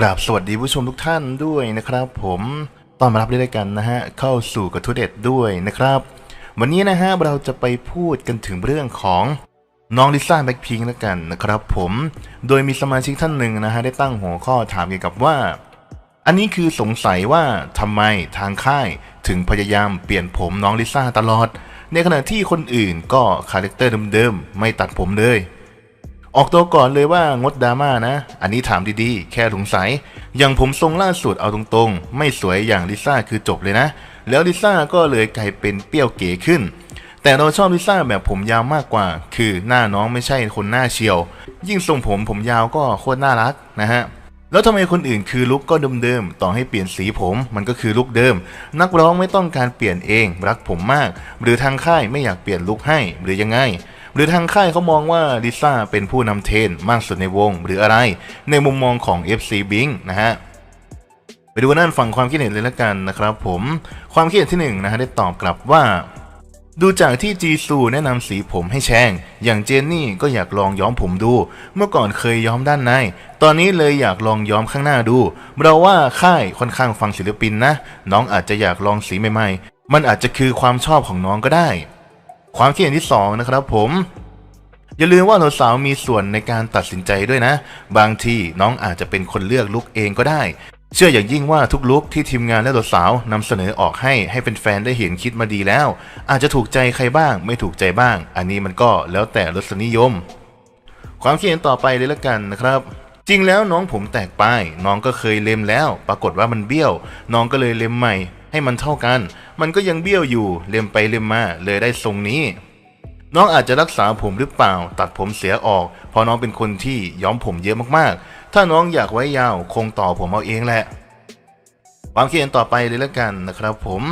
กราบสวัสดีผู้ชมทุกท่านด้วยนะครับ ผมต้อนรับด้วยกันนะฮะเข้าสู่กระทุเด็ดด้วยนะครับ วันนี้นะฮะเราจะไปพูดกันถึงเรื่องของน้องลิซ่าแบ็คพิงแล้วกันนะครับผมโดยมีสมาชิกท่านหนึ่งนะฮะได้ตั้งหัวข้อถามเกี่ยวกับว่า อันนี้คือสงสัยว่าทำไมทางค่ายถึงพยายามเปลี่ยนผมน้องลิซ่าตลอด ในขณะที่คนอื่นก็คาแรคเตอร์เดิมๆไม่ตัดผมเลย ออกตัวก่อนเลยว่างดดราม่านะ อันนี้ถามดีๆ แค่สงสัย อย่างผมทรงล่าสุดเอาตรงๆ ไม่สวยอย่างลิซ่าคือจบเลยนะ แล้วลิซ่าก็เลยกลายเป็นเปรี้ยวเก๋ขึ้น แต่เราชอบลิซ่าแบบผมยาวมากกว่า คือหน้าน้องไม่ใช่คนหน้าเชียว ยิ่งทรงผมผมยาวก็โคตรน่ารักนะฮะแล้วทำไมคนอื่นคือลุกก็เดิมๆ ต่อให้เปลี่ยนสีผมมันก็คือลุกเดิม นักร้องไม่ต้องการเปลี่ยนเอง รักผมมาก หรือทางค่ายไม่อยากเปลี่ยนลุกให้หรือยังไง รือทางค่ายเขามองว่าลิซ่าเป็นผู้นำเทรนมากสุดในวงหรืออะไร ในมุมมองของ FC b i n g นะฮะไปดูนั่นฟังความคิดเห็นเลยละกันนะครับผมความคิดเห็นที่หนึ่งนะฮะได้ตอบกลับว่า ดูจากที่จีซูแนะนำสีผมให้แชงอย่างเจนนี่ก็อยากลองย้อมผมดู เมื่อก่อนเคยย้อมด้านใน ตอนนี้เลยอยากลองย้อมข้างหน้าดู เราว่าค่ายค่อนข้างฟังศิลปินนะ น้องอาจจะอยากลองสีใหม่ๆ มันอาจจะคือความชอบของน้องก็ได้ ความคิดเห็นที่สองนะครับผมอย่าลืมว่าสาวๆมีส่วนในการตัดสินใจด้วยนะ บางทีน้องอาจจะเป็นคนเลือกลุกเองก็ได้ เชื่ออย่างยิ่งว่าทุกลุกที่ทีมงานและสาวนำเสนอออกให้ให้เป็นแฟนได้เห็นคิดมาดีแล้ว อาจจะถูกใจใครบ้าง ไม่ถูกใจบ้าง อันนี้มันก็แล้วแต่รสนิยม ความคิดเห็นต่อไปเลยละกันนะครับ จริงแล้วน้องผมแตกไปน้องก็เคยเล็มแล้ว ปรากฏว่ามันเบี้ยว น้องก็เลยเล็มใหม่ ให้มันเท่ากัน มันก็ยังเบี้ยวอยู่เล็มไปเล็มมาเลยได้ทรงนี้ น้องอาจจะรักษาผมหรือเปล่า ตัดผมเสียออก เพราะน้องเป็นคนที่ย้อมผมเยอะมากๆ ถ้าน้องอยากไว้ยาวคงต่อผมเอาเองแหละ ความคิดเห็นต่อไปเลยละกันนะครับผม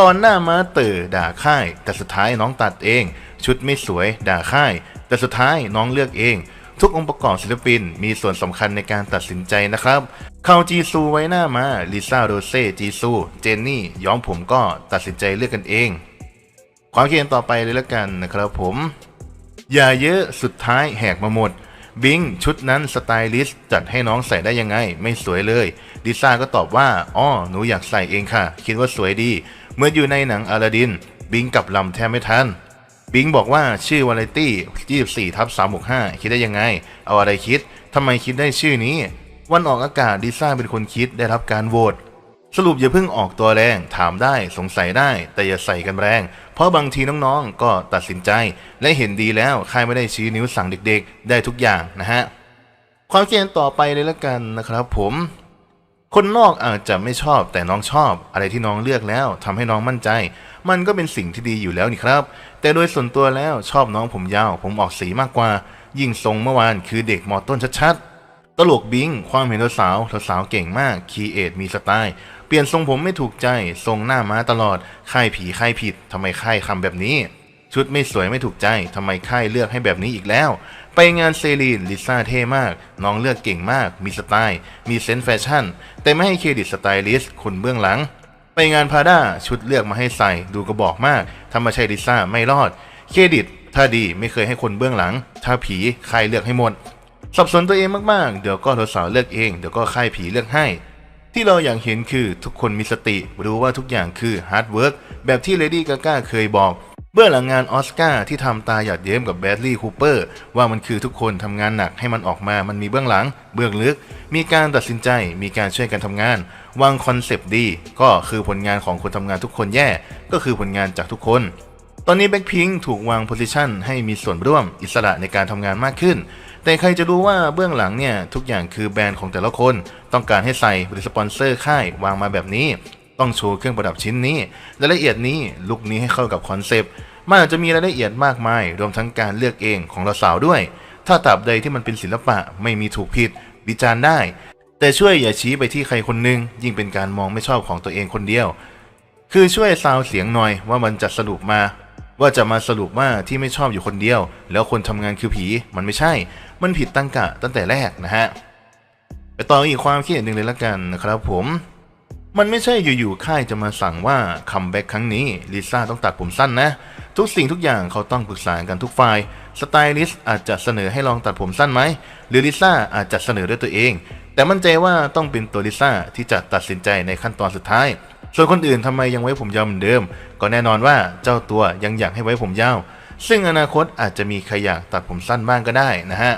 ตอนหน้ามาเตอร์ด่าค่าย แต่สุดท้ายน้องตัดเอง ชุดไม่สวยด่าค่าย แต่สุดท้ายน้องเลือกเอง ทุกองค์ประกอบศิลปิน มีส่วนสำคัญในการตัดสินใจนะครับเข้าจีซูไว้หน้ามาลิซ่าโรเซ่จีซู เจนนี่ ย้อมผมก็ตัดสินใจเลือกกันเอง ความคิดเห็นต่อไปเลยละกันนะครับผม อย่าเยอะสุดท้ายแหกมาหมดบิงชุดนั้นสไตลิสต์จัดให้น้องใส่ได้ยังไง ไม่สวยเลยลิซ่าก็ตอบว่าอ้อหนูอยากใส่เองค่ะ คิดว่าสวยดี เมื่ออยู่ในหนังอลาดิน บิงกับลำแทบไม่ทัน บิงบอกว่าชื่อวาไรตี้24ทับ365 คิดได้ยังไง เอาอะไรคิดทำไมคิดได้ชื่อนี้ วันออกอากาศลิซ่าเป็นคนคิดได้รับการโหวตสรุปอย่าเพิ่งออกตัวแรง ถามได้สงสัยได้ แต่อย่าใส่กันแรง เพราะบางทีน้องๆ ก็ตัดสินใจ และเห็นดีแล้วใค่ายไม่ได้ชี้นิ้วสั่งเด็กๆ ได้ทุกอย่างนะฮะ ความคิดเห็นต่อไปเลยละกันนะครับผม คนนอกอาจจะไม่ชอบแต่น้องชอบอะไรที่น้องเลือกแล้วทำให้น้องมั่นใจ มันก็เป็นสิ่งที่ดีอยู่แล้วนี่ครับ แต่โดยส่วนตัวแล้วชอบน้องผมยาว ผมออกสีมากกว่า ยิ่งทรงเมื่อวานคือเด็กมอต้นชัดๆ ตลกบิงความเห็นสาวสาวเก่งมากคีเอทมีสไตล์เปลี่ยนทรงผมไม่ถูกใจทรงหน้าม้าตลอดค่ายผีค่ายผิดทำไมค่ายคำแบบนี้ ชุดไม่สวยไม่ถูกใจทำไมค่ายเลือกให้แบบนี้อีกแล้ว ไปงานเซรีนลิซ่าเท่มาก น้องเลือกเก่งมาก มีสไตล์ มีเซนส์แฟชั่น แต่ไม่ให้เครดิตสไตลิสต์คนเบื้องหลัง ไปงานพาด้าชุดเลือกมาให้ใส่ดูกระบอกมากถ้าไม่ใช่ลิซ่าไม่รอด เครดิต ถ้าดีไม่เคยให้คนเบื้องหลัง ถ้าผีใค่ายเลือกให้หมด สับสนตัวเองมากๆ เดี๋ยวก็สาวเลือกเอง เดี๋ยวก็ค่ายผีเลือกให้ ที่เราอยากเห็นคือทุกคนมีสติ รู้ว่าทุกอย่างคือฮาร์ดเวิร์กแบบที่เลดี้กาก้าเคยบอก เบื้องหลังงานออสการ์ที่ทำตาหยาดเย้มกับแบดลี่คูเปอร์ว่ามันคือทุกคนทำงานหนักให้มันออกมา มันมีเบื้องหลัง เบื้องลึก มีการตัดสินใจ มีการช่วยกันทำงาน วางคอนเซปต์ดี ก็คือผลงานของคนทำงานทุกคนแย่ ก็คือผลงานจากทุกคน ตอนนี้แบ็คพิงถูกวางโพสิชันให้มีส่วนร่วมอิสระในการทำงานมากขึ้น แต่ใครจะรู้ว่าเบื้องหลังเนี่ยทุกอย่างคือแบรนด์ของแต่ละคน ต้องการให้ใส่หรือสปอนเซอร์ค่ายวางมาแบบนี้ ต้องโชว์เครื่องประดับชิ้นนี้รายละเอียดนี้ลุคนี้ให้เข้ากับคอนเซปต์มันอาจจะมีรายละเอียดมากมาย รวมทั้งการเลือกเองของเราสาวด้วย ถ้าตราบใดที่มันเป็นศิลปะไม่มีถูกผิดวิจารณ์ได้ แต่ช่วยอย่าชี้ไปที่ใครคนหนึง ยิ่งเป็นการมองไม่ชอบของตัวเองคนเดียว คือช่วยซาวเสียงหน่อยว่ามันจะสรุปมา ว่าจะมาสรุปว่าที่ไม่ชอบอยู่คนเดียว แล้วคนทำงานคือผีมันไม่ใช่ มันผิดตั้งกะตั้งแต่แรกนะฮะไปต่ออีกความคิดหนึ่งเลยละกันนะครับผม มันไม่ใช่อยู่ๆค่ายจะมาสั่งว่าคัมแบ็กครั้งนี้ลิซ่าต้องตัดผมสั้นนะ ทุกสิ่งทุกอย่างเขาต้องปรึกษากันทุกฝ่ายสไตลิสต์อาจจะเสนอให้ลองตัดผมสั้นไหมหรือลิซ่าอาจจะเสนอด้วยตัวเอง แต่มั่นใจว่าต้องเป็นตัวลิซ่าที่จะตัดสินใจในขั้นตอนสุดท้าย ส่วนคนอื่นทำไมยังไว้ผมยาวเหมือนเดิม ก็แน่นอนว่าเจ้าตัวยังอยากให้ไว้ผมยาว ซึ่งอนาคตอาจจะมีใครอยากตัดผมสั้นบ้างก็ได้นะฮะ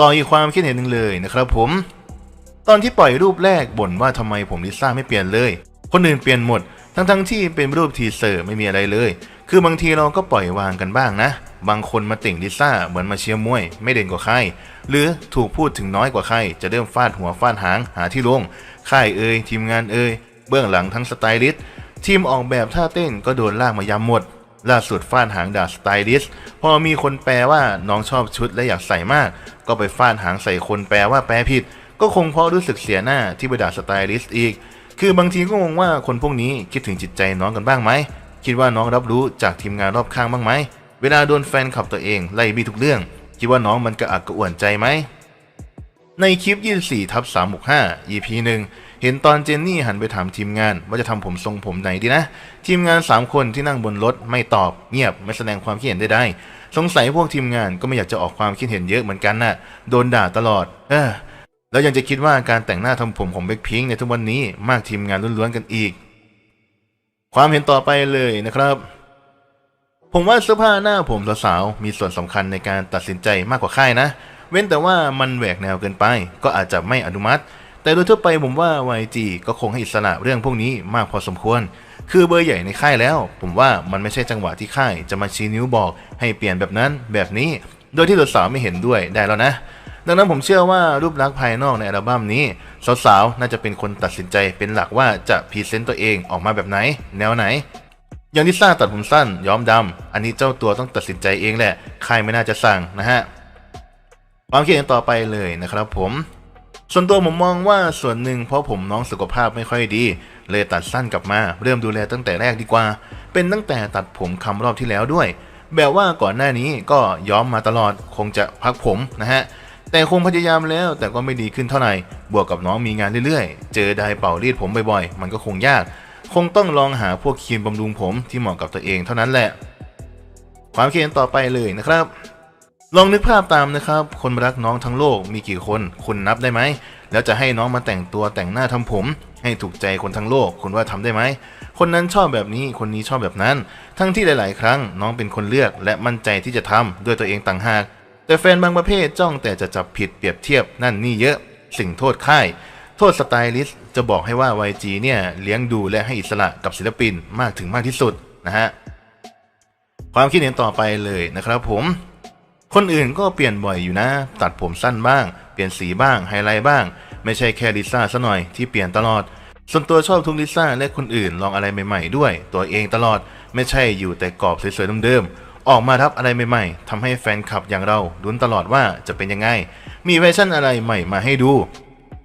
ต่ออีกความคิดเห็นหนึ่งเลยนะครับผม ตอนที่ปล่อยรูปแรกบ่นว่าทำไมผมลิซ่าไม่เปลี่ยนเลย คนอื่นเปลี่ยนหมด ทั้งๆที่เป็นรูปทีเซอร์ไม่มีอะไรเลย คือบางทีเราก็ปล่อยวางกันบ้างนะ บางคนมาติ่งลิซ่าเหมือนมาเชียร์มวย ไม่เด่นกว่าใคร หรือถูกพูดถึงน้อยกว่าใคร จะเริ่มฟาดหัวฟาดหางหาที่ลง ค่ายเอ่ยทีมงานเอ่ยเบื้องหลังทั้งสไตลิสต์ทีมออกแบบท่าเต้นก็โดนลากมายำหมดล่าสุดฟาดหางด่าสไตลิสต์พอมีคนแปลว่าน้องชอบชุดและอยากใส่มาก ก็ไปฟาดหางใส่คนแปลว่าแปลผิด ก็คงเพราะรู้สึกเสียหน้าที่ไปด่าสไตลิสต์อีก คือบางทีก็งงว่าคนพวกนี้คิดถึงจิตใจน้องกันบ้างไหม คิดว่าน้องรับรู้จากทีมงานรอบข้างบ้างไหม เวลาโดนแฟนขับตัวเองไล่บี้ทุกเรื่อง คิดว่าน้องมันกระอักกระอ่วนใจไหม ในคลิป 24ทับ365 EP หนึ่งเห็นตอนเจนนี่หันไปถามทีมงาน ว่าจะทำผมทรงผมไหนดีนะ ทีมงาน 3 คนที่นั่งบนรถไม่ตอบเงียบไม่แสดงความคิดเห็นใดๆสงสัยพวกทีมงานก็ไม่อยากจะออกความคิดเห็นเยอะเหมือนกันน่ะ โดนด่าตลอด เออ แล้วยังจะคิดว่าการแต่งหน้าทำผมของเบคพิงในทุกวันนี้มากทีมงานล้วนๆกันอีก ความเห็นต่อไปเลยนะครับ ผมว่าเสื้อผ้าหน้าผมสาวๆมีส่วนสำคัญในการตัดสินใจมากกว่าค่ายนะ เว้นแต่ว่ามันแหวกแนวเกินไป ก็อาจจะไม่อนุมัติ แต่โดยทั่วไปผมว่า YG ก็คงให้อิสระเรื่องพวกนี้มากพอสมควร คือเบอร์ใหญ่ในค่ายแล้ว ผมว่ามันไม่ใช่จังหวะที่ค่าย จะมาชี้นิ้วบอกให้เปลี่ยนแบบนั้นแบบนี้ โดยที่สาวๆไม่เห็นด้วยได้แล้วนะ ดังนั้นผมเชื่อว่ารูปลักษณ์ภายนอกในอัลบั้มนี้ สาวๆ น่าจะเป็นคนตัดสินใจเป็นหลักว่าจะพรีเซนต์ตัวเองออกมาแบบไหน แนวไหน อย่างลิซ่าตัดผมสั้นย้อมดำอันนี้เจ้าตัวต้องตัดสินใจเองแหละใครไม่น่าจะสั่งนะฮะความคิดเห็นต่อไปเลยนะครับผมส่วนตัวผมมองว่าส่วนหนึ่งเพราะผมน้องสุขภาพไม่ค่อยดี เลยตัดสั้นกลับมา เริ่มดูแลตั้งแต่แรกดีกว่า เป็นตั้งแต่ตัดผมคำรอบที่แล้วด้วย แบบว่าก่อนหน้านี้ก็ย้อมมาตลอดคงจะพักผมนะฮะ แต่คงพยายามแล้วแต่ก็ไม่ดีขึ้นเท่าไหร่ บวกกับน้องมีงานเรื่อยๆ เจอไดร์เป่ารีดผมบ่อยๆ มันก็คงยาก คงต้องลองหาพวกครีมบำรุงผมที่เหมาะกับตัวเองเท่านั้นแหละ ความคิดเห็นต่อไปเลยนะครับ ลองนึกภาพตามนะครับ คนรักน้องทั้งโลกมีกี่คน คุณนับได้ไหม แล้วจะให้น้องมาแต่งตัวแต่งหน้าทำผม ให้ถูกใจคนทั้งโลก คุณว่าทำได้ไหม คนนั้นชอบแบบนี้ คนนี้ชอบแบบนั้น ทั้งที่หลาย ๆ ครั้งน้องเป็นคนเลือกและมั่นใจที่จะทำด้วยตัวเองต่างหาก แต่แฟนบางประเภทจ้องแต่จะจับผิดเปรียบเทียบนั่นนี่เยอะ สิ่งโทษค่าย โทษสไตลิสต์จะบอกให้ว่า YG เนี่ยเลี้ยงดูและให้อิสระกับศิลปินมากถึงมากที่สุดนะฮะความคิดเห็นต่อไปเลยนะครับผม คนอื่นก็เปลี่ยนบ่อยอยู่นะ ตัดผมสั้นบ้าง เปลี่ยนสีบ้างไฮไลท์บ้าง ไม่ใช่แค่ลิซ่าซะหน่อยที่เปลี่ยนตลอดส่วนตัวชอบทุกลิซ่าและคนอื่นลองอะไรใหม่ ๆ ด้วย ตัวเองตลอดไม่ใช่อยู่แต่กรอบสวยๆเดิมๆ ออกมารับอะไรใหม่ๆทำให้แฟนคลับอย่างเราลุ้นตลอดว่าจะเป็นยังไง มีเวอร์ชันอะไรใหม่มาให้ดู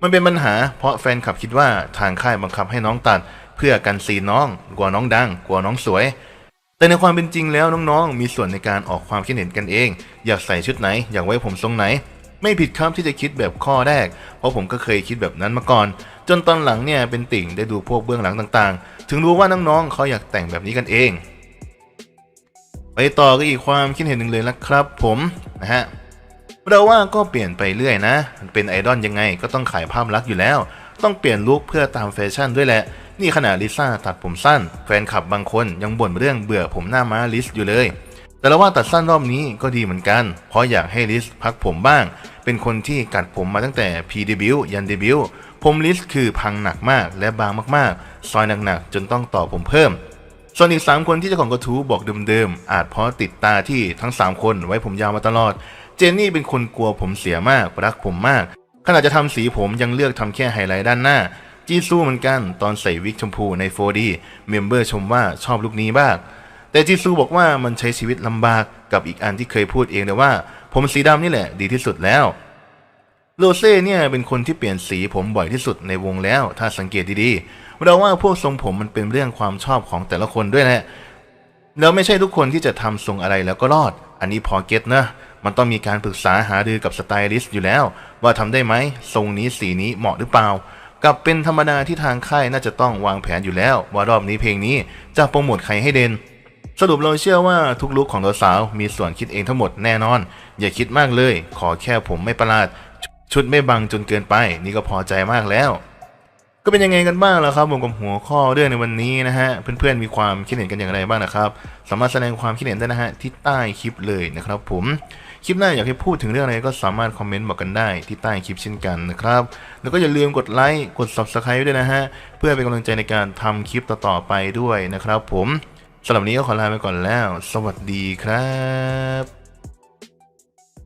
มันเป็นปัญหาเพราะแฟนคลับคิดว่าทางค่ายบังคับให้น้องตัด เพื่อกันซีนน้องกลัวน้องดังกลัวน้องสวย แต่ในความเป็นจริงแล้วน้องๆ มีส่วนในการออกความคิดเห็นกันเอง อยากใส่ชุดไหน อยากไว้ผมทรงไหน ไม่ผิดครับที่จะคิดแบบข้อแรก เพราะผมก็เคยคิดแบบนั้นมาก่อน จนตอนหลังเนี่ยเป็นติ่งได้ดูพวกเบื้องหลังต่างๆ ถึงรู้ว่าน้องๆเขาอยากแต่งแบบนี้กันเอง ไปต่อก็อีกความคิดเห็นหนึ่งเลยนะครับ ผมนะฮะเราว่าก็เปลี่ยนไปเรื่อยนะเป็นไอดอลยังไงก็ต้องขายภาพลักษณ์อยู่แล้ว ต้องเปลี่ยนลุคเพื่อตามแฟชั่นด้วยแหละ นี่ขนาดลิซ่าตัดผมสั้น แฟนคลับบางคนยังบ่นเรื่องเบื่อผมหน้าม้าลิสอยู่เลย แต่เราว่าตัดสั้นรอบนี้ก็ดีเหมือนกัน เพราะอยากให้ลิสพักผมบ้าง เป็นคนที่กัดผมมาตั้งแต่พีเดบิวยันเดบิวผมลิสคือพังหนักมากและบางมากๆ ซอยหนักๆจนต้องต่อผมเพิ่ม ส่วนอีก 3 คนที่เจ้าของกระทู้บอกเดิมๆ อาจเพราะติดตาที่ทั้ง 3 คนไว้ผมยาวมาตลอด เจนนี่เป็นคนกลัวผมเสียมาก รักผมมาก ขณะจะทำสีผมยังเลือกทำแค่ไฮไลท์ด้านหน้า จีซูเหมือนกันตอนใส่วิกชมพูใน 4D เมมเบอร์ชมว่าชอบลุคนี้บ้างแต่จีซูบอกว่ามันใช้ชีวิตลำบากกับอีกอันที่เคยพูดเองเลยว่า ผมสีดำนี่แหละดีที่สุดแล้ว โรเซ่เนี่ยเป็นคนที่เปลี่ยนสีผมบ่อยที่สุดในวงแล้ว ถ้าสังเกตดีๆ เราว่าพวกทรงผมมันเป็นเรื่องความชอบของแต่ละคนด้วยแหละแล้วไม่ใช่ทุกคนที่จะทำทรงอะไรแล้วก็รอด อันนี้พอเก็ตนะ มันต้องมีการปรึกษาหารือกับสไตลิสต์อยู่แล้ว ว่าทำได้ไหมทรงนี้สีนี้เหมาะหรือเปล่า กับเป็นธรรมดาที่ทางค่ายน่าจะต้องวางแผนอยู่แล้ว ว่ารอบนี้เพลงนี้จะโปรโมทใครให้เด่นสรุปเราเชื่อว่าทุกลุคของตัวสาวมีส่วนคิดเองทั้งหมดแน่นอน อย่าคิดมากเลย ขอแค่ผมไม่ประหลาด ชุดไม่บังจนเกินไป นี่ก็พอใจมากแล้ว ก็เป็นยังไงกันบ้างแล่ะครับผมกับหัวข้อเรื่องในวันนี้นะฮะเพื่อนๆมีความคิดเห็นกันอย่างไรบ้างนะครับ สามารถแสดงความคิดเห็นได้นะฮะที่ใต้คลิปเลยนะครับ ผมคลิปหน้าอยากให้พูดถึงเรื่องอะไรก็สามารถคอมเมนต์บอกกันได้ที่ใต้คลิปเช่นกันนะครับ แล้วก็อย่าลืมกดไลค์กด subscribe ด้วยนะฮะเพื่อเป็นกำลังใจในการทำคลิปต่อๆไปด้วยนะครับ ผมสำหรับนี้ก็ขอลาไปก่อนแล้ว สวัสดีครับ